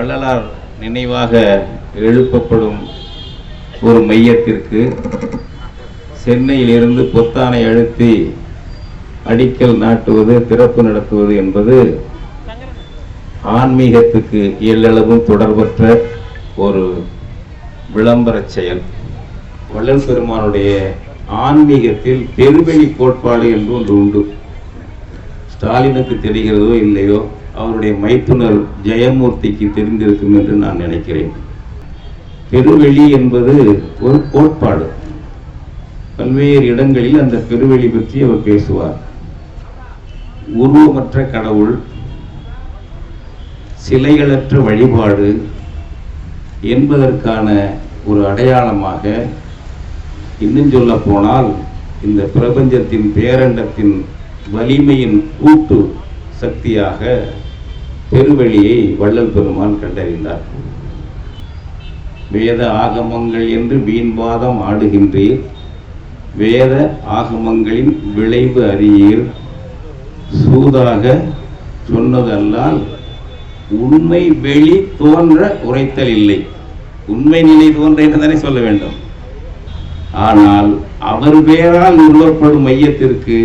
வள்ளலார் நினைவாக எழுப்பப்படும் ஒரு மையத்திற்கு சென்னையிலிருந்து பொத்தானை அழுத்தி அடிக்கல் நாட்டுவது திறப்பு நடத்துவது என்பது ஆன்மீகத்துக்கு எல்லளவும் தொடர்பற்ற ஒரு விளம்பர செயல். வள்ளல் பெருமானுடைய ஆன்மீகத்தில் பெருவெளி கோட்பாடு என்று ஒன்று உண்டு. ஸ்டாலினுக்கு தெரிகிறதோ இல்லையோ அவருடைய மைத்துனர் ஜெயமூர்த்திக்கு தெரிந்திருக்கும் என்று நான் நினைக்கிறேன். பெருவெளி என்பது ஒரு கோட்பாடு. பல்வேறு இடங்களில் அந்த பெருவெளி பற்றி அவர் பேசுவார். உருவமற்ற கடவுள் சிலைகளற்ற வழிபாடு என்பதற்கான ஒரு அடையாளமாக இன்னும் சொல்ல போனால் இந்த பிரபஞ்சத்தின் பேரண்டத்தின் வலிமையின் கூட்டு சக்தியாக பெருவழியை வள்ளல் பெருமான் கண்டறிந்தார். வேத ஆகமங்கள் என்று வீண்வாதம் ஆடுகின்றீர். வேத ஆகமங்களின் விளைவு அறியீர். சூதாக சொன்னதல்லால் உண்மை வெளி தோன்ற உரைத்தல் இல்லை. உண்மை நிலை தோன்ற என்று தானே சொல்ல வேண்டும். ஆனால் அவர் பெயரால் நிறுவப்படும் மையத்திற்கு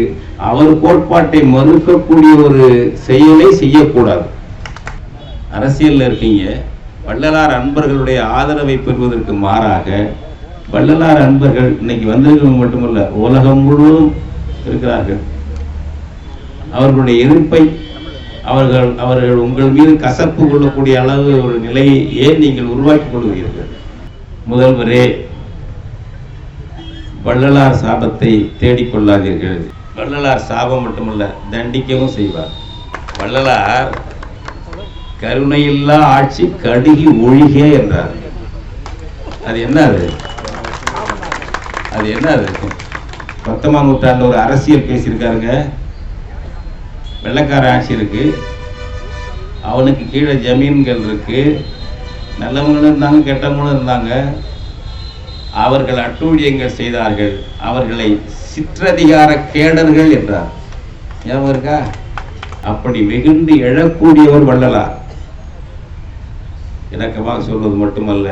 அவர் கோட்பாட்டை மறுக்கக்கூடிய ஒரு செயலை செய்யக்கூடாது. அரசியலில் இருக்கீங்க. வள்ளலார் அன்பர்களுடைய ஆதரவை பெறுவதற்கு மாறாக வள்ளலார் அன்பர்கள் இன்னைக்கு வந்திருக்கிறவங்க மட்டுமல்ல உலகம் முழுவதும் இருக்கிறார்கள். அவர்களுடைய எதிர்ப்பை அவர்கள் அவர்கள் உங்கள் மீது கசப்பு கொள்ளக்கூடிய அளவு ஒரு நிலையை ஏன் நீங்கள் உருவாக்கி கொள்கிறீர்கள்? முதல்வரே வள்ளலார் சாபத்தை தேடிக்கொள்ளாதீர்கள் வள்ளலார் சாபம் மட்டுமல்ல தண்டிக்கவும் செய்வார். வள்ளலார் கருணையில்லா ஆட்சி கடுகி ஒழிக என்றார். அது என்ன அது அது என்ன அது பத்தொன்பதாம் நூற்றாண்டு ஒரு அரசியல் பேசியிருக்காருங்க வெள்ளக்கார ஆட்சி இருக்கு. அவனுக்கு கீழே ஜமீன்கள் இருக்கு. நல்லவங்களும் இருந்தாங்க கெட்டவங்களும் இருந்தாங்க. அவர்கள் அட்டூழியங்கள் செய்தார்கள். அவர்களை சிற்றதிகார கேடர்கள் என்றார். ஞாபகம் இருக்கா? அப்படி வெகுண்டு எழக்கூடியவர் வள்ளலார். இணக்கமாக சொல்வது மட்டுமல்ல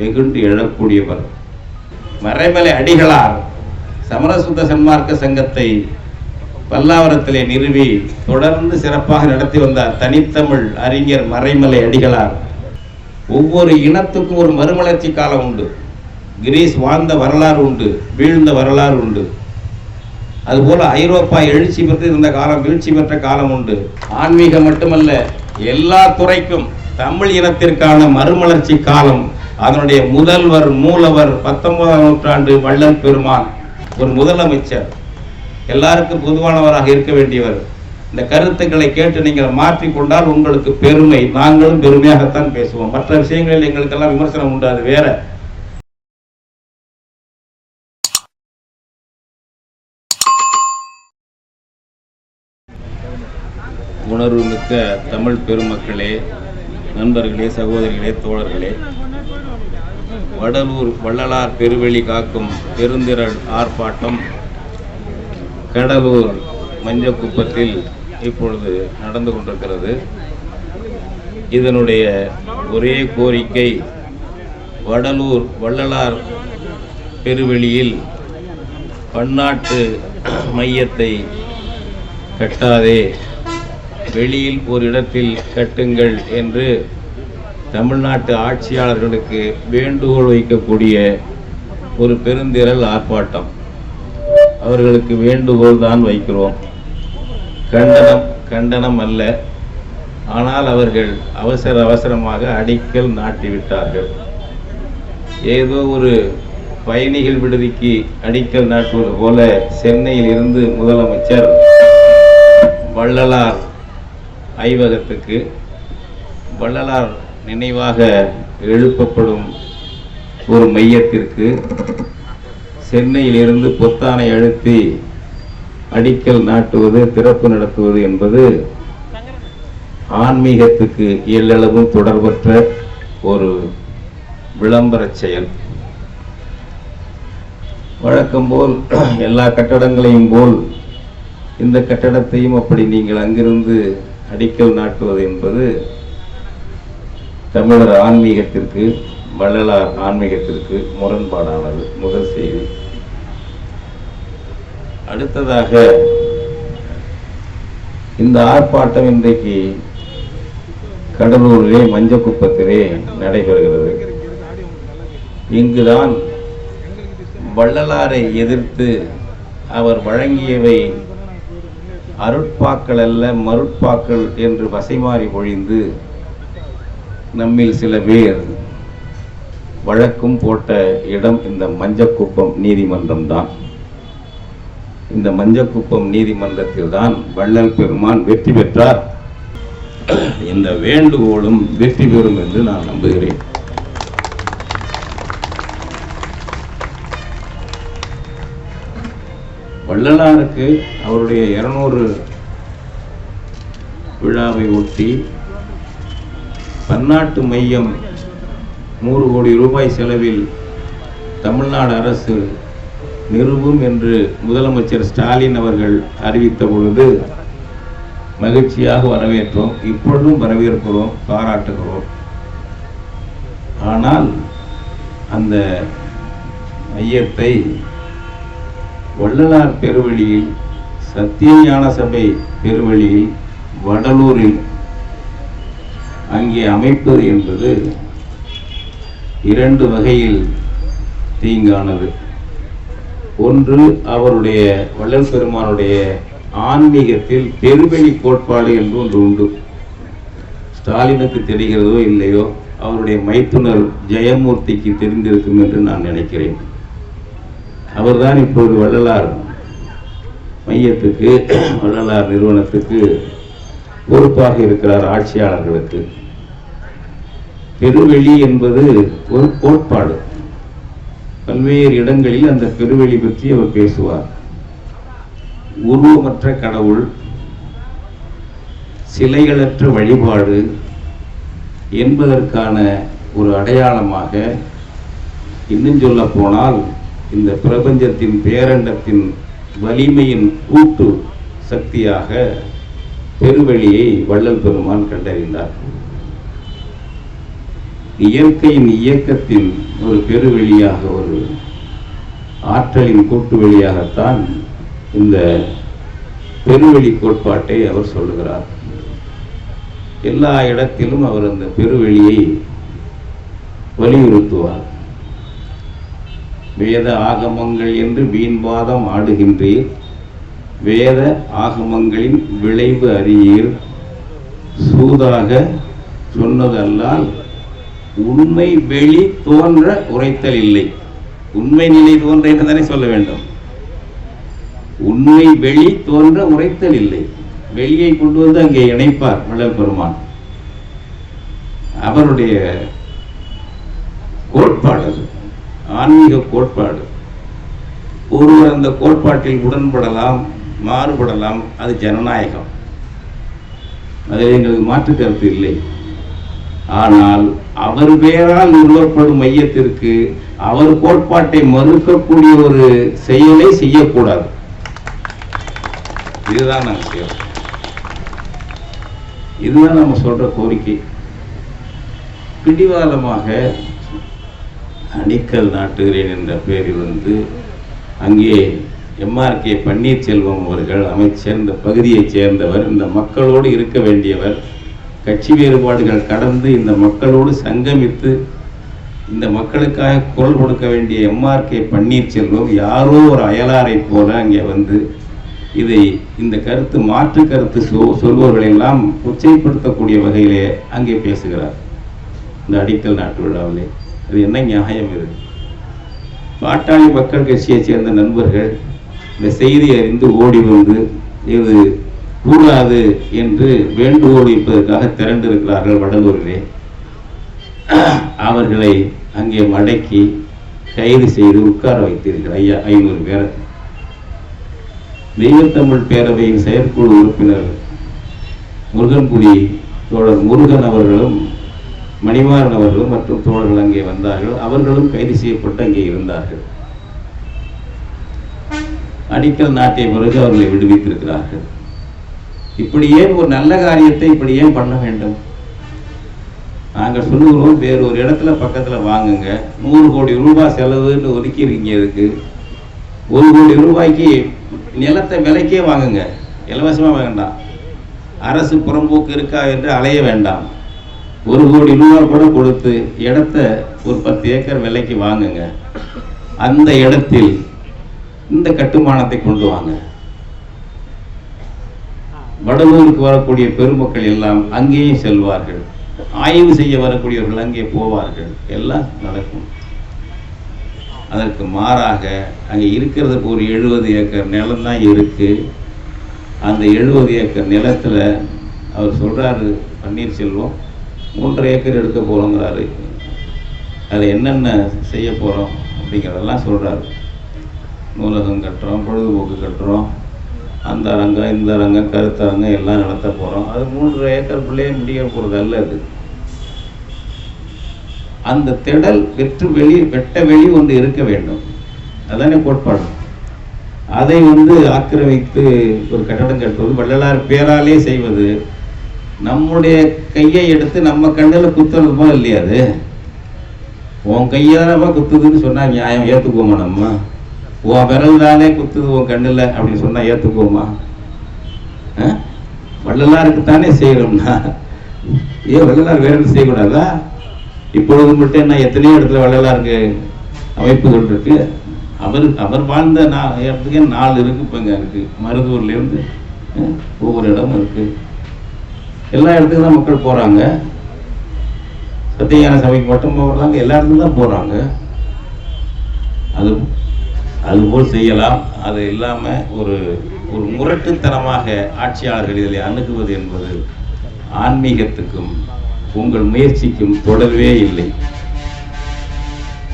வெகுண்டு எழக்கூடியவர். மறைமலை அடிகளார் சமரசுத்த சன்மார்க்க சங்கத்தை பல்லாவரத்திலே நிறுவி தொடர்ந்து சிறப்பாக நடத்தி வந்தார் தனித்தமிழ் அறிஞர் மறைமலை அடிகளார். ஒவ்வொரு இனத்துக்கும் ஒரு மறுமலர்ச்சி காலம் உண்டு. கிரீஸ் வாழ்ந்த வரலாறு உண்டு வீழ்ந்த வரலாறு உண்டு. அதுபோல ஐரோப்பா எழுச்சி பெற்று இருந்த காலம் வீழ்ச்சி பெற்ற காலம் உண்டு. ஆன்மீகம் மட்டுமல்ல எல்லா துறைக்கும் தமிழ் இனத்திற்கான மறுமலர்ச்சி காலம் அதனுடைய முதல்வர் மூலவர் பத்தொன்பதாம் நூற்றாண்டு வள்ளல் பெருமான் ஒரு முதலமைச்சர். எல்லாருக்கும் பொதுவானவராக இருக்க வேண்டியவர். இந்த கருத்துக்களை கேட்டு நீங்கள் மாற்றிக்கொண்டால் உங்களுக்கு பெருமை. நாங்களும் பெருமையாகத்தான் பேசுவோம். மற்ற விஷயங்களில் எங்களுக்கெல்லாம் விமர்சனம் உண்டு அது வேற. உணர்வு மிக்க தமிழ் பெருமக்களே நண்பர்களே சகோதரிகளே தோழர்களே. வடலூர் வள்ளலார் பெருவெளி காக்கும் பெருந்திரள் ஆர்ப்பாட்டம் கடலூர் மஞ்சக்குப்பத்தில் இப்பொழுது நடந்து கொண்டிருக்கிறது. இதனுடைய ஒரே கோரிக்கை வடலூர் வள்ளலார் பெருவெளியில் பன்னாட்டு மையத்தை கட்டாதே. வெளியில் ஒரு இடத்தில் கட்டுங்கள் என்று தமிழ்நாட்டு ஆட்சியாளர்களுக்கு வேண்டுகோள் வைக்கக்கூடிய ஒரு பெருந்திரள் ஆர்ப்பாட்டம். அவர்களுக்கு வேண்டுகோள் தான் வைக்கிறோம். கண்டனம் கண்டனம் அல்ல. ஆனால் அவர்கள் அவசர அவசரமாக அடிக்கல் நாட்டிவிட்டார்கள். ஏதோ ஒரு பயணிகள் விடுதிக்கு அடிக்கல் நாட்டுவது போல சென்னையில் இருந்து முதலமைச்சர் வள்ளலார் ஆய்வகத்துக்கு வள்ளலார் நினைவாக எழுப்பப்படும் ஒரு மையத்திற்கு சென்னையிலிருந்து பொத்தானை அழுத்தி அடிக்கல் நாட்டுவது திறப்பு நடத்துவது என்பது ஆன்மீகத்துக்கு எல்லளவும் தொடர்பற்ற ஒரு விளம்பர செயல். வழக்கம் போல் எல்லா கட்டடங்களையும் போல் இந்த கட்டடத்தையும் அப்படி நீங்கள் அங்கிருந்து அடிக்கல் நாட்டுவது என்பது தமிழர் ஆன்மீகத்திற்கு வள்ளலார் ஆன்மீகத்திற்கு முரண்பாடானது. முதல் செய்தி. அடுத்ததாக இந்த ஆர்ப்பாட்டம் இன்றைக்கு கடலூரிலே மஞ்சக்குப்பத்திலே நடைபெறுகிறது. இங்குதான் வள்ளலாரை எதிர்த்து அவர் வழங்கியவை அருட்பாக்கள் அல்ல மருட்பாக்கள் என்று வசைமாறி பொழிந்து நம்மில் சில பேர் வழக்கும் போட்ட இடம் இந்த மஞ்சக்குப்பம் நீதிமன்றம் தான். இந்த மஞ்சக்குப்பம் நீதிமன்றத்தில் தான் வள்ளல் பெருமான் வெற்றி பெற்றார். இந்த வேண்டுகோளும் வெற்றி பெறும் என்று நான் நம்புகிறேன். வள்ளலாருக்கு அவருடைய இருநூறு விழாவை ஒட்டி பன்னாட்டு மையம் நூறு கோடி ரூபாய் செலவில் தமிழ்நாடு அரசு நிறுவும் என்று முதலமைச்சர் ஸ்டாலின் அவர்கள் அறிவித்த பொழுது மகிழ்ச்சியாக வரவேற்றோம். இப்பொழுதும் வரவேற்கிறோம் பாராட்டுகிறோம். ஆனால் அந்த மையத்தை வள்ளலார் பெருவழியில் சத்திய ஞான சபை பெருவழியில் வடலூரில். அங்கே அமைப்பது என்பது இரண்டு வகையில் தீங்கானது. ஒன்று அவருடைய வள்ளல் பெருமானுடைய ஆன்மீகத்தில் பெருவெளி கோட்பாடு என்று ஒன்று உண்டு. ஸ்டாலினுக்கு தெரிகிறதோ இல்லையோ அவருடைய மைத்துனர் ஜெயமூர்த்திக்கு தெரிந்திருக்கும் என்று நான் நினைக்கிறேன். அவர்தான் இப்போது வள்ளலார் மையத்துக்கு வள்ளலார் நிறுவனத்துக்கு பொறுப்பாக இருக்கிறார் ஆட்சியாளர்களுக்கு. பெருவெளி என்பது ஒரு கோட்பாடு. பல்வேறு இடங்களில் அந்த பெருவெளி பற்றி அவர் பேசுவார். உருவமற்ற கடவுள் சிலைகளற்ற வழிபாடு என்பதற்கான ஒரு அடையாளமாக இன்னும் சொல்ல போனால் இந்த பிரபஞ்சத்தின் பேரண்டத்தின் வலிமையின் கூட்டு சக்தியாக பெருவெளியை வள்ளல் பெருமான் கண்டறிந்தார். இயற்கையின் இயக்கத்தின் ஒரு பெருவெளியாக ஒரு ஆற்றலின் கூட்டு வெளியாகத்தான் இந்த பெருவெளி கோட்பாட்டை அவர் சொல்லுகிறார். எல்லா இடத்திலும் அவர் அந்த பெருவெளியை வலியுறுத்துவார். வேத ஆகமங்கள் என்று வீண்வாதம் ஆடுகின்றீர். வேத ஆகமங்களின் விளைவு அறியீர். சூதாக சொன்னதல்லால் உண்மை வெளி தோன்ற உரைத்தல் இல்லை. உண்மை நிலை தோன்ற என்று தானே சொல்ல வேண்டும். உண்மை வெளி தோன்ற உரைத்தல் இல்லை. வெளியை கொண்டு வந்து அங்கே இணைப்பார் வள்ளல் பெருமான். அவருடைய கோட்பாடு ஆன்மீக கோட்பாடு. ஒருவர் அந்த கோட்பாட்டில் உடன்படலாம் மாறுபடலாம் அது ஜனநாயகம். அதில் எங்களுக்கு மாற்று கருத்து இல்லை. ஆனால் அவர் பெயரால் நிறுவப்படும் மையத்திற்கு அவர் கோட்பாட்டை மறுக்கக்கூடிய ஒரு செயலை செய்யக்கூடாது. இதுதான் நாங்கள் செய்யறோம் இதுதான் நம்ம சொல்ற கோரிக்கை. பிடிவாதமாக அணிக்கல் நாட்டுகிறேன் என்ற பெயரில் வந்து அங்கே எம்ஆர்கே பன்னீர்செல்வம் அவர்கள் அமைச்சர் இந்த பகுதியைச் சேர்ந்தவர் இந்த மக்களோடு இருக்க வேண்டியவர் கட்சி வேறுபாடுகள் கடந்து இந்த மக்களோடு சங்கமித்து இந்த மக்களுக்காக குரல் கொடுக்க வேண்டிய எம்ஆர்கே பன்னீர்செல்வம் யாரோ ஒரு அயலாரை போல அங்கே வந்து இதை இந்த கருத்து மாற்று கருத்து சொ- சொல்பவர்களெல்லாம் உச்சைப்படுத்தக்கூடிய வகையிலே அங்கே பேசுகிறார். இந்த அடிக்கல் நாட்டு விழாவிலே. அது என்ன நியாயம் இது? பாட்டாளி மக்கள் கட்சியைச் சேர்ந்த நண்பர்கள் இந்த செய்தி அறிந்து ஓடி வந்து இது கூடாது என்று வேண்டுகோள் வைப்பதற்காக திரண்டிருக்கிறார்கள் வடலூரிலே. அவர்களை அங்கே மடக்கி கைது செய்து உட்கார வைத்தீர்கள். ஐயா ஐநூறு பேரை. தெய்வத்தமிழ் பேரவையின் செயற்குழு உறுப்பினர் முருகன்குடி தோழர் முருகன் அவர்களும் மணிமாறன் அவர்களும் மற்றும் தோழர்கள் அங்கே வந்தார்கள். அவர்களும் கைது செய்யப்பட்டு அங்கே இருந்தார்கள். அடிக்கல் நாட்டிய பிறகு அவர்களை விடுவித்திருக்கிறார்கள். இப்படி ஏன் ஒரு நல்ல காரியத்தை இப்படி ஏன் பண்ண வேண்டும்? நாங்கள் சொல்லுகிறோம் வேறு ஒரு இடத்துல பக்கத்தில் வாங்குங்க. நூறு கோடி ரூபாய் செலவுன்னு ஒதுக்கியிருக்கீங்க இதுக்கு ஒரு கோடி ரூபாய்க்கு நிலத்தை விலைக்கே வாங்குங்க. இலவசமாக வேண்டாம். அரசு புறம்போக்கு இருக்கா என்று அலைய வேண்டாம். ஒரு கோடி ரூபா கூட கொடுத்து இடத்த ஒரு பத்து ஏக்கர் விலைக்கு வாங்குங்க. அந்த இடத்தில் இந்த கட்டுமானத்தை கொண்டு வாங்க. வடலூருக்கு வரக்கூடிய பெருமக்கள் எல்லாம் அங்கேயே செல்வார்கள். ஆய்வு செய்ய வரக்கூடியவர்கள் அங்கே போவார்கள். எல்லாம் நடக்கும். அதற்கு மாறாக அங்கே இருக்கிறதுக்கு ஒரு எழுபது ஏக்கர் நிலம் தான் இருக்கு. அந்த எழுபது ஏக்கர் நிலத்துல அவர் சொல்றாரு பன்னீர்செல்வம் மூன்றரை ஏக்கர் எடுக்க போறோங்கிறாரு. அது என்னென்ன செய்ய போறோம் அப்படிங்கிறதெல்லாம் சொல்றாரு. நூலகம் கட்டுறோம் பொழுதுபோக்கு கட்டுறோம். அந்த அரங்கம் இந்த அரங்கம் கருத்தரங்கம் எல்லாம் நடத்த போகிறோம் அது மூன்று ஏக்கருக்குள்ளேயே முடிய போகிறது அல்ல அது. அந்த திடல் வெற்று வெளி வெட்ட வெளி ஒன்று இருக்க வேண்டும். அதானே கோட்பாடு. அதை வந்து ஆக்கிரமித்து ஒரு கட்டடம் கட்டுவது வள்ளலார் பேராலே செய்வது நம்முடைய கையை எடுத்து நம்ம கண்ணில் குத்துறது போல இல்லையா அது? உன் கையாலமா குத்துதுன்னு சொன்னா நியாயம் ஏத்துக்குவோமா நம்ம? உன் விரல் தானே குத்துது உன் கண்ணில் அப்படின்னு சொன்னா ஏத்துக்குவோமா? அஹ்? வள்ளலாருக்கு தானே ஏன் வள்ளலார் வேற செய்யக்கூடாதா? இப்பொழுது மட்டும் என்ன எத்தனையோ இடத்துல வள்ளலாருக்கு அமைப்பு இருக்கு அவர் அவர் வாழ்ந்த நாள் இடத்துக்கே நாலு இருக்கு இப்போ இங்கே இருக்கு. மருதூர்லேருந்து ஒவ்வொரு இடமும் இருக்குது எல்லா இடத்துக்கு தான் மக்கள் போகிறாங்க சத்தியான சபைக்கு மட்டும் போகிறாங்க எல்லா இடத்துக்கும் தான் போகிறாங்க அது அதுபோல் செய்யலாம். அது இல்லாமல் ஒரு ஒரு முரட்டுத்தனமாக ஆட்சியாளர்கள் இதில் அணுகுவது என்பது ஆன்மீகத்துக்கும் உங்கள் முயற்சிக்கும் தொடர்பே இல்லை.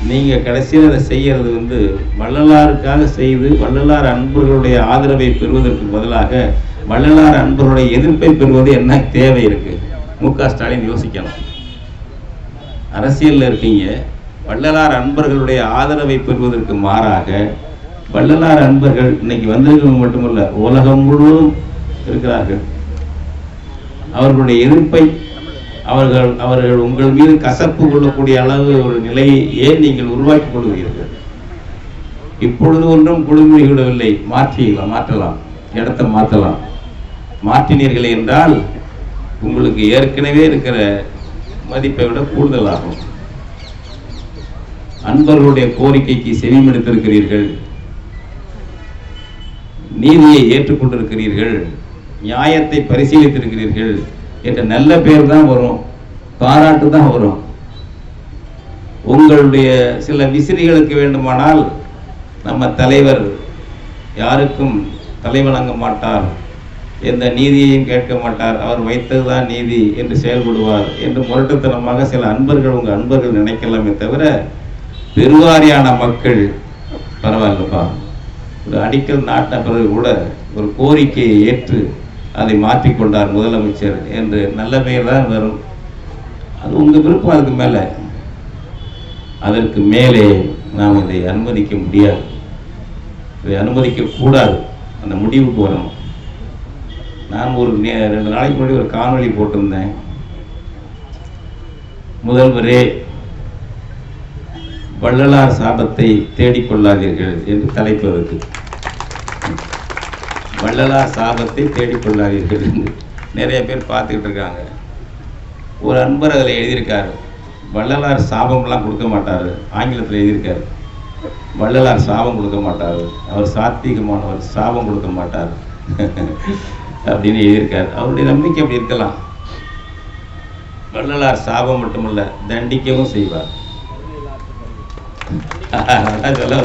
நீங்கள் கடைசியில் அதை செய்கிறது வந்து வள்ளலாருக்காக செய்து வள்ளலார் அன்பர்களுடைய ஆதரவை பெறுவதற்கு பதிலாக வள்ளலார் அன்பருடைய எதிர்ப்பை பெறுவது என்ன தேவை இருக்கு? மு க ஸ்டாலின் யோசிக்கணும். அரசியல்ல இருக்கீங்க. வள்ளலார் அன்பர்களுடைய ஆதரவை பெறுவதற்கு மாறாக வள்ளலார் அன்பர்கள் இன்னைக்கு வந்திருக்கிறவங்க மட்டுமல்ல உலகம் முழுவதும் இருக்கிறார்கள். அவர்களுடைய எதிர்ப்பை அவர்கள் அவர்கள் உங்கள் மீது கசப்பு கொள்ளக்கூடிய அளவு ஒரு நிலையை ஏன் நீங்கள் உருவாக்கி கொள்கிறீர்கள்? இப்பொழுது ஒன்றும் குழுமிவிடவில்லை மாற்றிக்கலாம் மாற்றலாம். இடத்தை மாற்றலாம். மாற்றினீர்கள் என்றால் உங்களுக்கு ஏற்கனவே இருக்கிற மதிப்பை விட கூடுதலாகும். அன்பர்களுடைய கோரிக்கைக்கு செவிமடுத்திருக்கிறீர்கள். நீதியை ஏற்றுக்கொண்டிருக்கிறீர்கள். நியாயத்தை பரிசீலித்திருக்கிறீர்கள் என்ற நல்ல பேர் தான் வரும். பாராட்டு தான் வரும். உங்களுடைய சில விசிறிகளுக்கு வேண்டுமானால் நம்ம தலைவர் யாருக்கும் தலை வணங்க மாட்டார். எந்த நீதியையும் கேட்க மாட்டார். அவர் வைத்ததுதான் நீதி என்று செயல்படுவார் என்று முரட்டுத்தனமாக சில அன்பர்கள் உங்கள் அன்பர்கள் நினைக்கலாமே தவிர பெருவாரியான மக்கள் பரவாயில்லப்பா. ஒரு அடிக்கல் நாட்டின பிறகு கூட ஒரு கோரிக்கையை ஏற்று அதை மாற்றிக்கொண்டார் முதலமைச்சர் என்று நல்ல பெயர் தான் வரும். அது உங்கள் விருப்பம் அதுக்கு மேலே. அதற்கு மேலே நாம் இதை அனுமதிக்க முடியாது. இதை அனுமதிக்கக்கூடாது அந்த முடிவுக்கு வரணும். நான் ஒரு நே- ரெண்டு நாளைக்கு முன்னாடி ஒரு காணொலி போட்டிருந்தேன். முதல்வரே வள்ளலார் சாபத்தை தேடிக்கொள்ளாதீர்கள் என்று தலைப்பு இருக்கு. வள்ளலார் சாபத்தை தேடிக்கொள்ளாதீர்கள் என்று நிறைய பேர் பார்த்துக்கிட்டு இருக்காங்க. ஒரு அன்பர் அதில் எழுதியிருக்காரு. வள்ளலார் சாபம்லாம் கொடுக்க மாட்டார். ஆங்கிலத்தில் எழுதியிருக்காரு. வள்ளலார் சாபம் கொடுக்க மாட்டார். அவர் சாத்திகமானவர் சாபம் கொடுக்க மாட்டார். அப்படின்னு எழுதியிருக்காரு. அவருடைய நம்பிக்கை அப்படி இருக்கலாம். வள்ளலார் சாபம் மட்டுமல்ல தண்டிக்கவும் செய்வார். சொல்ல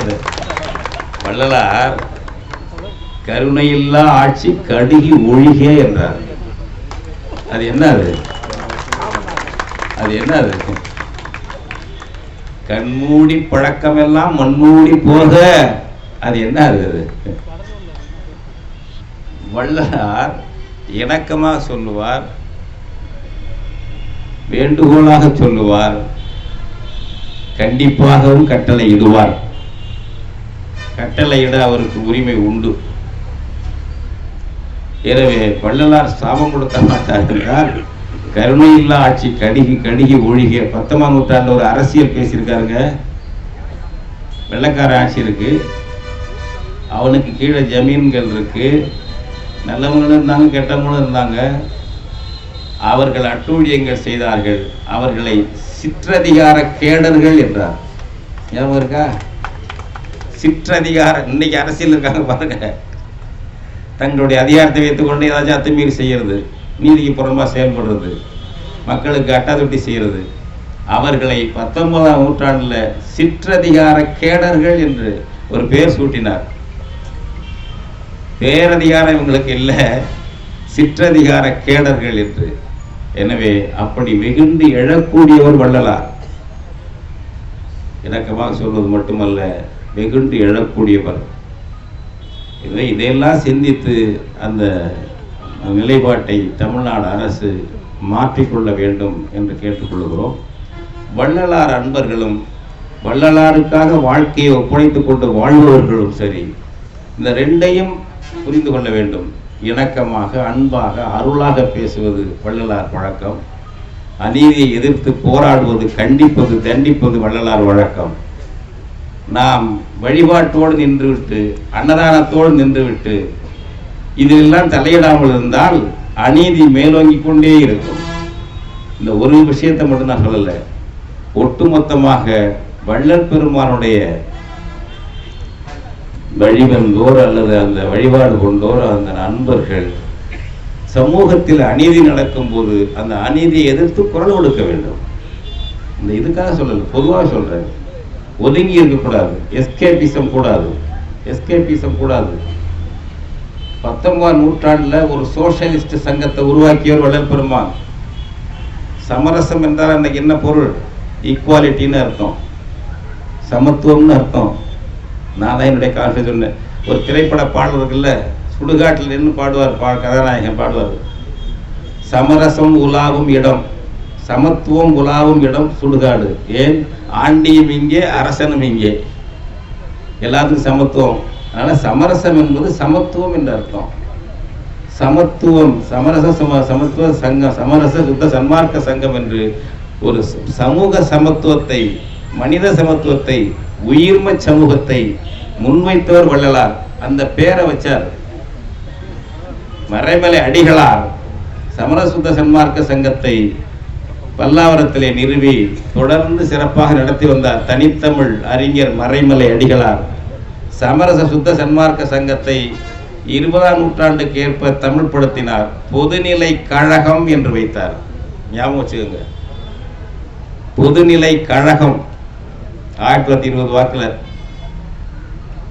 வள்ளலார் கருணையில்லா ஆட்சி கடுகி ஒழிக என்றார். அது என்ன அது? அது என்ன அது? கண்மூடி பழக்கமெல்லாம் மண்மூடி போக. அது என்ன அது? வள்ளலார் இணக்கமாக சொல்லுவார் வேண்டுகோளாக சொல்லுவார் கண்டிப்பாகவும் கட்டளை இடுவார். கட்டளையிட அவருக்கு உரிமை உண்டு. எனவே வள்ளலார் சாபம் கொடுக்க மாட்டார் என்றால் கருணையில்லா ஆட்சி கடுகி கடுகி ஒழிக பத்தொன்பதாம் நூற்றாண்டு ஒரு அரசியல் பேசியிருக்காருங்க. வெள்ளக்கார ஆட்சி இருக்கு. அவனுக்கு கீழே ஜமீன்கள் இருக்கு. நல்லவங்களும் இருந்தாங்க கெட்டவங்களும் இருந்தாங்க. அவர்கள் அட்டூழியங்கள் செய்தார்கள். அவர்களை சிற்றதிகார கேடர்கள் என்றார். ஞாபகம் இருக்கா? சிற்றதிகார இன்னைக்கு அரசியல் இருக்காங்க பாருங்க. தங்களுடைய அதிகாரத்தை வைத்துக்கொண்டு ஏதாச்சும் அத்துமீறி செய்யறது நீதிக்கு புறம்பாக செயல்படுறது மக்களுக்கு அட்டாதொட்டி செய்யறது. அவர்களை பத்தொன்பதாம் நூற்றாண்டில் சிற்றதிகார கேடர்கள் என்று ஒரு பெயர் சூட்டினார். பேரதிகாரம் இவங்களுக்கு இல்லை சிற்றதிகார கேடர்கள் என்று. எனவே அப்படி வெகுண்டு எழக்கூடியவர் வள்ளலார். இணக்கமாக சொல்வது மட்டுமல்ல வெகுண்டு எழக்கூடியவர். இதை இதையெல்லாம் சிந்தித்து அந்த நிலைப்பாட்டை தமிழ்நாடு அரசு மாற்றிக்கொள்ள வேண்டும் என்று கேட்டுக்கொள்கிறோம். வள்ளலார் அன்பர்களும் வள்ளலாருக்காக வாழ்க்கையை ஒப்படைத்துக் கொண்டு வாழ்பவர்களும் சரி இந்த ரெண்டையும் புரிந்து கொள்ள வேண்டும். இணக்கமாக அன்பாக அருளாக பேசுவது வள்ளலார் வழக்கம். அநீதியை எதிர்த்து போராடுவது கண்டிப்பது தண்டிப்பது வள்ளலார் வழக்கம். நாம் வழிபாட்டோடு நின்றுவிட்டு அன்னதானத்தோடு நின்றுவிட்டு இதிலெல்லாம் தலையிடாமல் இருந்தால் அநீதி மேலோங்கிக் கொண்டே இருக்கும். இந்த ஒரு விஷயத்தை மட்டும் நான் சொல்லலை. ஒட்டுமொத்தமாக வள்ளல் பெருமானுடைய வழிவந்தோர் அல்லது அந்த வழிபாடு கொண்டோர் அந்த நண்பர்கள் சமூகத்தில் அநீதி நடக்கும்போது அந்த அநீதியை எதிர்த்து குரல் கொடுக்க வேண்டும். இந்த இதுக்காக சொல்லல பொதுவாக சொல்றேன். ஒதுங்கி இருக்கக்கூடாது. எஸ்கேபிசம் கூடாது. எஸ்கேபிசம் கூடாது. பத்தொன்பதாம் நூற்றாண்டில் ஒரு சோஷலிஸ்ட் சங்கத்தை உருவாக்கியவர் வளர்பெருமான் சமரசம் என்றால் அன்னைக்கு என்ன பொருள்? ஈக்குவாலிட்டின்னு அர்த்தம். சமத்துவம்னு அர்த்தம். நான் தான் என்னுடைய காலத்தில் சொன்னேன். ஒரு திரைப்பட பாடல் சுடுகாட்டில் நின்று பாடுவார் பா கதாநாயகன் பாடுவார். சமரசம் உலாவும் இடம் சமத்துவம் உலாவும் இடம் சுடுகாடு. ஏன்? ஆண்டியும் இங்கே அரசனும் இங்கே. எல்லாத்துக்கும் சமத்துவம். அதனால் சமரசம் என்பது சமத்துவம் என்று அர்த்தம். சமத்துவம் சமரச சம சமத்துவ சங்கம் சமரச சுத்த சன்மார்க்க சங்கம் என்று ஒரு சமூக சமத்துவத்தை மனித சமத்துவத்தை உயிர்ம சமூகத்தை முன்வைத்தவர் வள்ளலார். அந்த பேரை வச்சார். மறைமலை அடிகளார். சமரசுத்த சன்மார்க்க சங்கத்தை பல்லாவரத்திலே நிறுவி தொடர்ந்து சிறப்பாக நடத்தி வந்தார் தனித்தமிழ் அறிஞர் மறைமலை அடிகளார். சமரச சுத்த சன்மார்க்க சங்கத்தை இருபதாம் நூற்றாண்டுக்கு ஏற்ப தமிழ்படுத்தினார் பொதுநிலை கழகம் என்று வைத்தார். ஞாபகம் வச்சுக்கோங்க. பொதுநிலை கழகம். ஆயிரத்தி தொள்ளாயிரத்தி இருபது வாக்குல.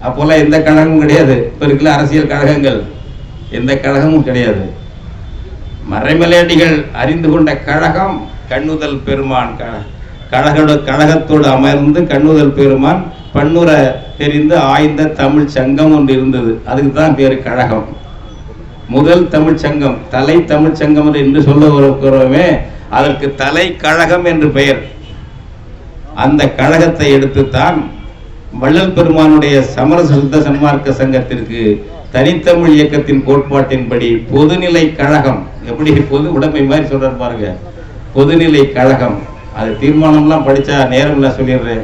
அப்போல்லாம் எந்த கழகமும் கிடையாது. இப்ப இருக்கிற அரசியல் கழகங்கள் எந்த கழகமும் கிடையாது. மறைமலையடிகள் அறிந்து கொண்ட கழகம் கண்ணுதல் பெருமான் க- கழகோட கழகத்தோடு அமர்ந்து கண்ணுதல் பெருமான் பன்னுரை தெரிந்து ஆய்ந்த தமிழ் சங்கம் ஒன்று இருந்தது. அதுக்கு தான் பேர் கழகம். முதல் தமிழ் சங்கம் தலை தமிழ் சங்கம் என்று சொல்ல இருக்கிறோமே அதற்கு தலை கழகம் என்று பெயர். அந்த கழகத்தை எடுத்துத்தான் வள்ளல் பெருமானுடைய சமரச சுத்த சன்மார்க்க சங்கத்திற்கு தனித்தமிழ் இயக்கத்தின் கோட்பாட்டின்படி பொதுநிலை கழகம். எப்படி? பொது உடம்பை மாதிரி சொல்றாரு பாருங்க. பொதுநிலை கழகம். அது தீர்மானம்லாம் படிச்சா நேரம் இல்லை சொல்லிடுறேன்?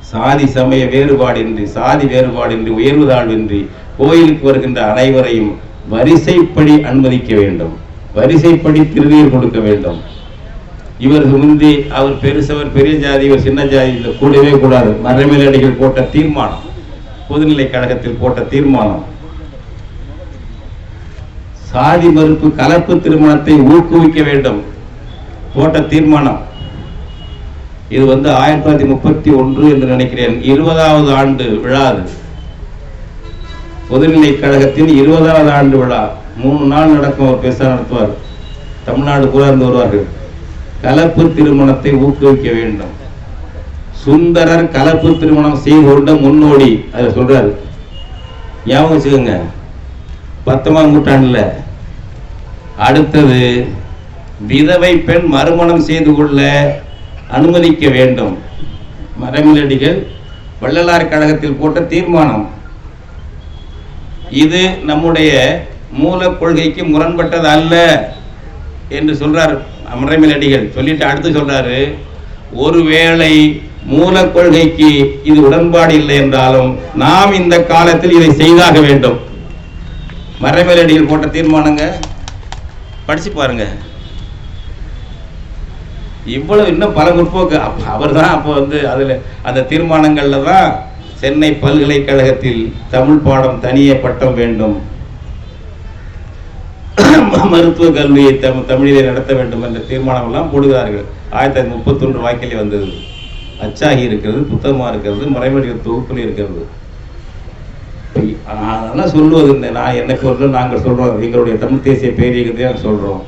சாதி சமய வேறுபாடின்றி சாதி வேறுபாடின்றி உயர்வு தாழ்வின்றி கோயிலுக்கு வருகின்ற அனைவரையும் வரிசைப்படி அனுமதிக்க வேண்டும். வரிசைப்படி திருநீர் கொடுக்க வேண்டும். இவருக்கு முந்தி அவர் பெருசவர் பெரிய ஜாதி இவர் சின்ன ஜாதி இந்த கூடவே கூடாது. மரமேலடிகள் போட்ட தீர்மானம். பொதுநிலை கழகத்தில் போட்ட தீர்மானம். சாதி மறுப்பு கலப்பு திருமணத்தை ஊக்குவிக்க வேண்டும். போட்ட தீர்மானம். இது வந்து ஆயிரத்தி தொள்ளாயிரத்தி முப்பத்தி ஒன்று என்று நினைக்கிறேன். இருபதாவது ஆண்டு விழா அது. பொதுநிலை கழகத்தின் இருபதாவது ஆண்டு விழா. மூணு நாள் நடக்கும் அவர் பெருசா நடத்துவார். தமிழ்நாடு கூட இருந்து வருவார்கள். கலப்பு திருமணத்தை ஊக்குவிக்க வேண்டும். சுந்தரர் கலப்பு திருமணம் செய்து கொண்ட முன்னோடி அதை சொல்றாரு. ஞாபகம் வச்சுக்கோங்க. பத்தொன்பதாம் நூற்றாண்டுல அடுத்தது விதவை பெண் மறுமணம் செய்து கொள்ள அனுமதிக்க வேண்டும். மரமிலடிகள் வள்ளலார் கழகத்தில் போட்ட தீர்மானம். இது நம்முடைய மூல கொள்கைக்கு முரண்பட்டது அல்ல என்று சொல்றார். அமரமேல் சொல்லிட்டு அடுத்து சொல்றாரு ஒருவேளை மூல கொள்கைக்கு இது உடன்பாடு இல்லை என்றாலும் நாம் இந்த காலத்தில் இதை செய்தாக வேண்டும். மறைமேலடிகள் போட்ட தீர்மானங்க? படிச்சு பாருங்க. இவ்வளவு இன்னும் பல முற்போக்கு. அவர் தான் அப்போ வந்து அதில் அந்த தீர்மானங்கள்ல தான் சென்னை பல்கலைக்கழகத்தில் தமிழ் பாடம் தனியே பட்டம் வேண்டும். மருத்துவ கல்வியை தம் தமிழிலே நடத்த வேண்டும் என்ற தீர்மானம் எல்லாம் போடுகிறார்கள். ஆயிரத்தி தொள்ளாயிரத்தி முப்பத்தொன்று வாக்கிலே வந்தது. அச்சாகி இருக்கிறது புத்தகமாக இருக்கிறது மறைமொழிகள் தொகுப்பில் இருக்கிறது. நான் அதெல்லாம் சொல்லுவது இந்த நான் என்ன சொல்றேன் நாங்கள் சொல்றோம். எங்களுடைய தமிழ் தேசிய பேரியகத்தை நாங்கள் சொல்றோம்.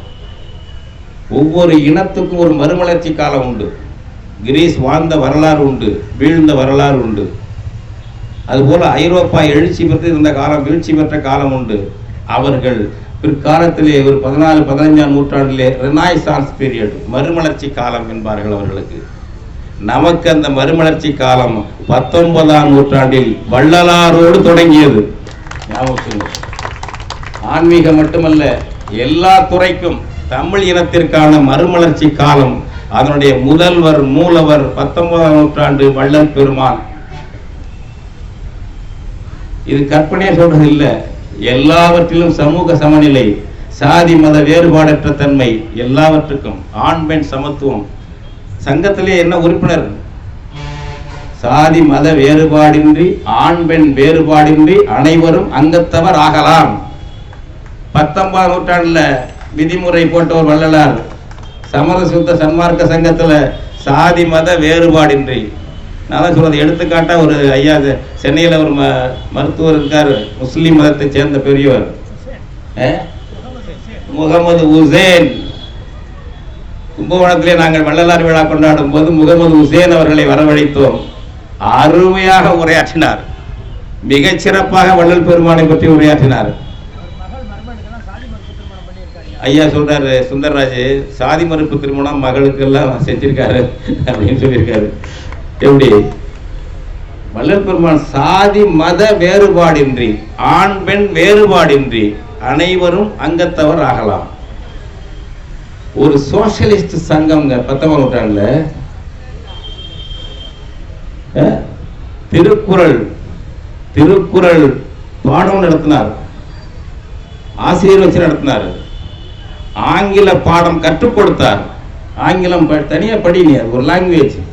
ஒவ்வொரு இனத்துக்கும் ஒரு மறுமலர்ச்சி காலம் உண்டு. கிரீஸ் வாழ்ந்த வரலாறு உண்டு வீழ்ந்த வரலாறு உண்டு. அதுபோல ஐரோப்பா எழுச்சி பெற்று இருந்த காலம் வீழ்ச்சி பெற்ற காலம் உண்டு. அவர்கள் பிற்காலத்திலே ஒரு பதினாலு பதினைஞ்சாம் நூற்றாண்டிலே ரெனாய்சான்ஸ் பீரியட் மறுமலர்ச்சி காலம் என்பார்கள் அவர்களுக்கு. நமக்கு அந்த மறுமலர்ச்சி காலம் பத்தொன்பதாம் நூற்றாண்டில் வள்ளலாரோடு தொடங்கியது. ஆன்மீகம் மட்டுமல்ல எல்லா துறைக்கும் தமிழ் இனத்திற்கான மறுமலர்ச்சி காலம் அதனுடைய முதல்வர் மூலவர் பத்தொன்பதாம் நூற்றாண்டு வள்ளல் பெருமான். இது கற்பனையே சொல்றது இல்ல. எல்லாவற்றிலும் சமூக சமநிலை சாதி மத வேறுபாடற்ற தன்மை எல்லாவற்றுக்கும் ஆண் பெண் சமத்துவம். சங்கத்திலே என்ன உறுப்பினர்? சாதி மத வேறுபாடின்றி ஆண் பெண் வேறுபாடின்றி அனைவரும் அங்கத்தவர் ஆகலாம். பத்தொன்பதாம் நூற்றாண்டுல விதிமுறை போட்டவர் வள்ளலார். சமரசுத்த சன்மார்க்க சங்கத்துல சாதி மத வேறுபாடின்றி நான் தான் சொல்றது எடுத்துக்காட்டா ஒரு ஐயா சென்னையில ஒரு ம மருத்துவர் இருக்கார் முஸ்லிம் மதத்தை சேர்ந்த பெரியவர்? முகமது உசேன். கும்பகோணத்திலே நாங்கள் வள்ளலார் விழா கொண்டாடும் போது முகமது உசேன் அவர்களை வரவழைத்தோம். அருமையாக உரையாற்றினார். மிகச் சிறப்பாக வள்ளல் பெருமானை பற்றி உரையாற்றினார். ஐயா சொல்றாரு சுந்தரராஜ் சாதி மறுப்பு திருமணம் மகளுக்கு எல்லாம் செஞ்சிருக்காரு அப்படின்னு சொல்லியிருக்காரு. எப்படி? வள்ளல் பெருமான் சாதி மத வேறுபாடின்றி ஆண் பெண் வேறுபாடின்றி அனைவரும் அங்கத்தவர் ஆகலாம். ஒரு சோசியலிஸ்ட் சங்கம்ங்க பத்தொன்பது நூற்றாண்டுல. திருக்குறள் திருக்குறள் பாடம் நடத்தினார். ஆசிரியர் வச்சு நடத்தினார். ஆங்கில பாடம் கற்றுக் கொடுத்தார். ஆங்கிலம் ப- தனியா அது ஒரு லாங்குவேஜ்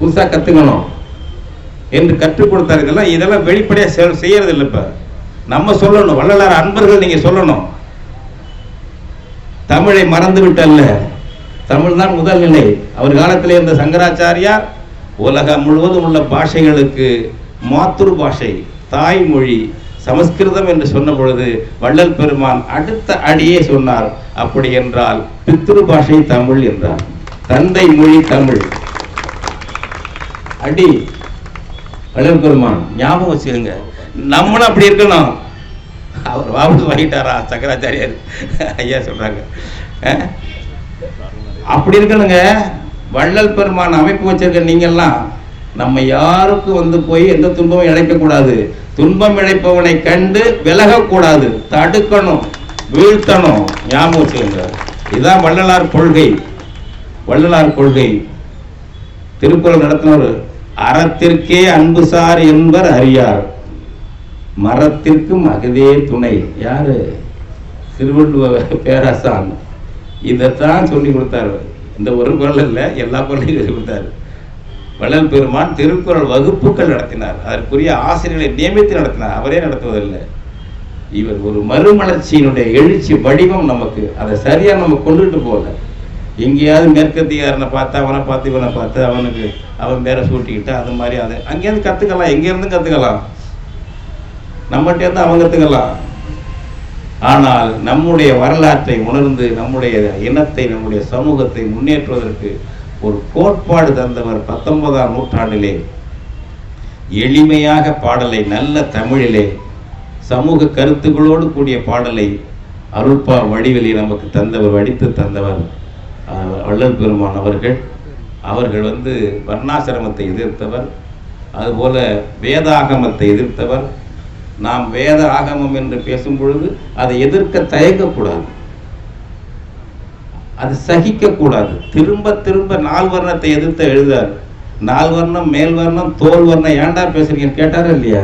புதுசா கத்துக்கணும். என்று கற்றுக் கொடுத்தார் இதெல்லாம் இதெல்லாம் வெளிப்படையா செ- செய்யறது இல்லை இப்போ. நம்ம சொல்லணும். வள்ளலார் அன்பர்கள் நீங்க சொல்லணும். தமிழை மறந்து விட்டல்ல. தமிழ் தான் முதல் நிலை. அவர் காலத்தில் இருந்த சங்கராச்சாரியார் உலகம் முழுவதும் உள்ள பாஷைகளுக்கு மாத்ரு பாஷை தாய்மொழி சமஸ்கிருதம் என்று சொன்ன பொழுது வள்ளல் பெருமான் அடுத்த அடியே சொன்னார். அப்படி என்றால் பித்ரு பாஷை தமிழ் என்றார். தந்தை மொழி தமிழ். அடி வள்ளல் பெருமான் ஞாபகம் வச்சுக்கோங்க. நம்மளும் அப்படி இருக்கணும். அவர் வாபஸ் வாங்கிட்டாரா சங்கராச்சாரியார் ஐயா சொல்றாங்க. அப்படி இருக்கணுங்க. வள்ளல் பெருமான் அமைப்பு வச்சிருக்க நீங்கள்லாம் நம்ம யாருக்கும் வந்து போய் எந்த துன்பமும் இழைக்கக்கூடாது. துன்பம் இழைப்பவனை கண்டு விலகக்கூடாது. தடுக்கணும் வீழ்த்தணும். ஞாபகம் வச்சுக்கோங்க. இதுதான் வள்ளலார் கொள்கை. வள்ளலார் கொள்கை. திருக்குறள் நடத்தினவர் அறத்திற்கே அன்புசார் என்பர் அறியார். மரத்திற்கும் அகதே துணை. யாரு? திருவள்ளுவர் பேராசான் இதைத்தான் சொல்லி கொடுத்தாரு இந்த ஒரு குரல் இல்லை எல்லா குரலையும் சொல்லி கொடுத்தாரு. வள்ளல் பெருமான் திருக்குறள் வகுப்புகள் நடத்தினார். அதற்குரிய ஆசிரியர்களை நியமித்து நடத்தினார். அவரே நடத்துவதில்லை. இவர் ஒரு மறுமலர்ச்சியினுடைய எழுச்சி வடிவம் நமக்கு. அதை சரியாக நம்ம கொண்டுட்டு போகல. எங்கேயாவது மேற்கத்தியாரனை பார்த்தா அவனை பார்த்து இவனை பார்த்து அவனுக்கு அவன் பேரை சூட்டிக்கிட்டு அது மாதிரி அதை. அங்கேருந்து கற்றுக்கலாம் எங்கேருந்து கற்றுக்கலாம் நம்மகிட்டேருந்து நம்மகிட்ட இருந்து ஆனால் நம்முடைய வரலாற்றை உணர்ந்து நம்முடைய இனத்தை நம்முடைய சமூகத்தை முன்னேற்றுவதற்கு ஒரு கோட்பாடு தந்தவர் பத்தொன்பதாம் நூற்றாண்டிலே. எளிமையாக பாடலை நல்ல தமிழிலே சமூக கருத்துக்களோடு கூடிய பாடலை அருள்பா வடிவிலே நமக்கு தந்தவர் வடித்து தந்தவர். வள்ளல் பெருமான் அவர்கள். அவர்கள் வந்து வர்ணாசிரமத்தை எதிர்த்தவர். அதுபோல வேதாகமத்தை எதிர்த்தவர். நாம் வேத ஆகமம் என்று பேசும் பொழுது அதை எதிர்க்க தயங்கக்கூடாது. அது சகிக்கக்கூடாது. திரும்ப திரும்ப நால் வர்ணத்தை எதிர்த்து எழுதார். நால் வர்ணம் மேல் வர்ணம் தோல் வர்ணம் ஏன்டா பேசுறீங்கன்னு கேட்டாரா இல்லையா?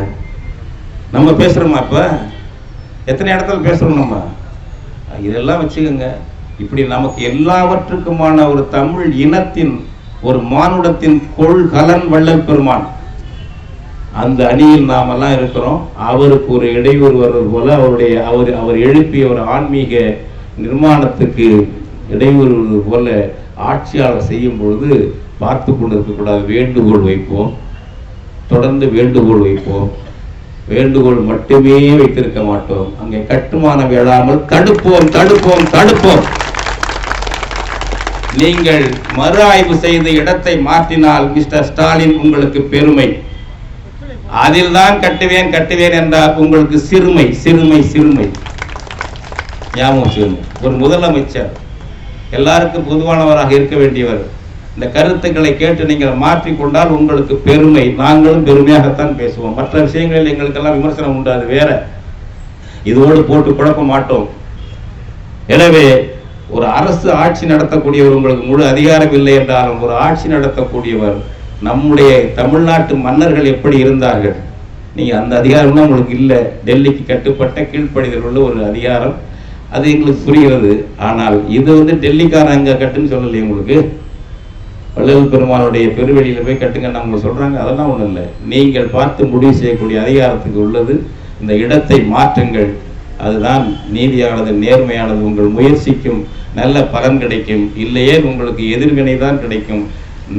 நம்ம பேசுறோமா இப்ப எத்தனை இடத்துல பேசுறோம் நம்ம? இதெல்லாம் வச்சுக்கோங்க. இப்படி நமக்கு எல்லாவற்றுக்குமான ஒரு தமிழ் இனத்தின் ஒரு மானுடத்தின் கொள்கலன் வள்ளல் பெருமான். அந்த அணியில் நாமெல்லாம் இருக்கிறோம். அவருக்கு ஒரு இடையூறு வருவது போல அவருடைய அவர் அவர் எழுப்பிய ஒரு ஆன்மீக நிர்மாணத்துக்கு இடையூறு போல ஆட்சியாளர் செய்யும் பொழுது பார்த்து கொண்டு இருக்கக்கூடாது வேண்டுகோள் வைப்போம். தொடர்ந்து வேண்டுகோள் வைப்போம். வேண்டுகோள் மட்டுமே வைத்திருக்க மாட்டோம். அங்கே கட்டுமானம் எழாமல் தடுப்போம் தடுப்போம் தடுப்போம். நீங்கள் மறு ஆய்வு செய்து இடத்தை மாற்றினால் மிஸ்டர் ஸ்டாலின் உங்களுக்கு பெருமை. அதில் தான் கட்டுவேன் கட்டுவேன் என்றால் உங்களுக்கு சிறுமை சிறுமை சிறுமை. ஞாபகம் சிறுமை. ஒரு முதலமைச்சர். எல்லாருக்கும் பொதுவானவராக இருக்க வேண்டியவர். இந்த கருத்துக்களை கேட்டு நீங்கள் மாற்றிக்கொண்டால் உங்களுக்கு பெருமை. நாங்களும் பெருமையாகத்தான் பேசுவோம். மற்ற விஷயங்களில் எங்களுக்கெல்லாம் விமர்சனம் உண்டு அது வேற. இதோடு போட்டு குழப்ப மாட்டோம் எனவே ஒரு அரசு ஆட்சி நடத்தக்கூடியவர் உங்களுக்கு முழு அதிகாரம் இல்லை என்றாலும் ஒரு ஆட்சி நடத்தக்கூடியவர் நம்முடைய தமிழ்நாட்டு மன்னர்கள் எப்படி இருந்தார்கள்? நீங்க அந்த அதிகாரம்லாம் உங்களுக்கு இல்லை. டெல்லிக்கு கட்டுப்பட்ட கீழ்ப்படிதல் உள்ள ஒரு அதிகாரம். அது எங்களுக்கு புரிகிறது. ஆனால் இது வந்து டெல்லிக்காரன் கட்டுன்னு சொல்லலையே உங்களுக்கு? வள்ளல் பெருமானுடைய பெருவெளியில போய் கட்டுங்கன்னு அவங்க சொல்றாங்க. அதெல்லாம் ஒண்ணும் இல்லை. நீங்கள் பார்த்து முடிவு செய்யக்கூடிய அதிகாரத்துக்கு உள்ளது. இந்த இடத்தை மாற்றுங்கள். அதுதான் நீதியானது நேர்மையானது. உங்கள் முயற்சிக்கும் நல்ல பலன் கிடைக்கும். இல்லையே உங்களுக்கு எதிர்வினை தான் கிடைக்கும்.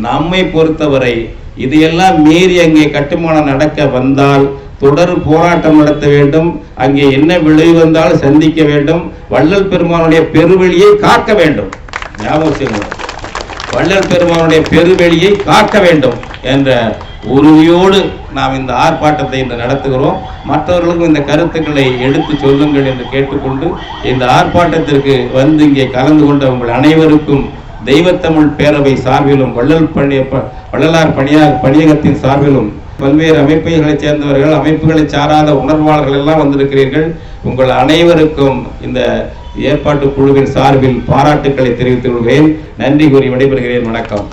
நம்மை பொறுத்தவரை இதையெல்லாம் மீறி அங்கே கட்டுமானம் நடக்க வந்தால் தொடர் போராட்டம் நடத்த வேண்டும். அங்கே என்ன விளைவு வந்தாலும் சந்திக்க வேண்டும். வள்ளல் பெருமானுடைய பெருவெளியை காக்க வேண்டும். ஞாபகம் வள்ளல் பெருமானுடைய பெருவெளியை காக்க வேண்டும் என்ற உறுதியோடு நாம் இந்த ஆர்ப்பாட்டத்தை இன்று நடத்துகிறோம். மற்றவர்களுக்கும் இந்த கருத்துக்களை எடுத்து சொல்லுங்கள் என்று கேட்டுக்கொண்டு இந்த ஆர்ப்பாட்டத்திற்கு வந்து இங்கே கலந்து கொண்ட உங்கள் அனைவருக்கும் தெய்வத்தமிழ் பேரவை சார்பிலும் வள்ளல் பணிய ப- வள்ளலார் பணியா பணியகத்தின் சார்பிலும் பல்வேறு அமைப்புகளைச் சேர்ந்தவர்கள் அமைப்புகளை சாராத உணர்வாளர்கள் எல்லாம் வந்திருக்கிறீர்கள். உங்கள் அனைவருக்கும் இந்த ஏற்பாட்டு குழுவின் சார்பில் பாராட்டுக்களை தெரிவித்துக் கொள்கிறேன். நன்றி கூறி விடைபெறுகிறேன். வணக்கம்.